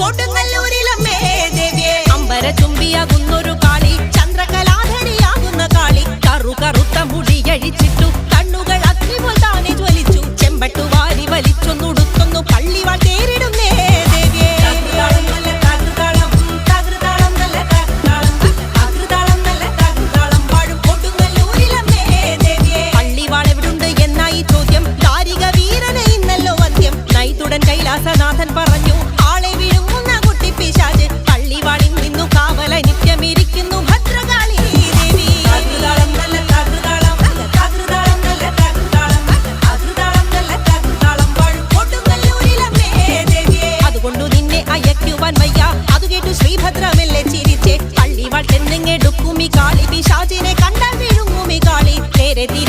കൊടുങ്ങല്ലൂരിലമ്മേ ദേവിയെ. അമ്പര ചുംബിയാകുന്നൊരു കാളി ചന്ദ്രകലാധരിയാകുന്ന കാളി. കറു കറുത്ത മുടിയഴിച്ചിട്ടു കണ്ണുകൾ അഗ്നിപോൽ താനെ ജ്വലിച്ചു. ചെമ്പട്ടു വാരി വലിച്ചൊന്നുടുത്തൊന്നു പള്ളിവാൾ തേരിടുന്നേ ദേവിയെ. പള്ളിവാൾ എവിടുണ്ട് അയക്കുവാൻ വയ്യ. അത് കേട്ടു ശ്രീഭദ്രമെല്ലെ ചിരിച്ചേ. പള്ളിവാൾ ചെന്നെങ്ങെടുക്കുമി കാളി. പിശാചിനെ കണ്ടാൽ വിഴുങ്ങുമി കാളി നേരെ ചെന്നങ്ങെ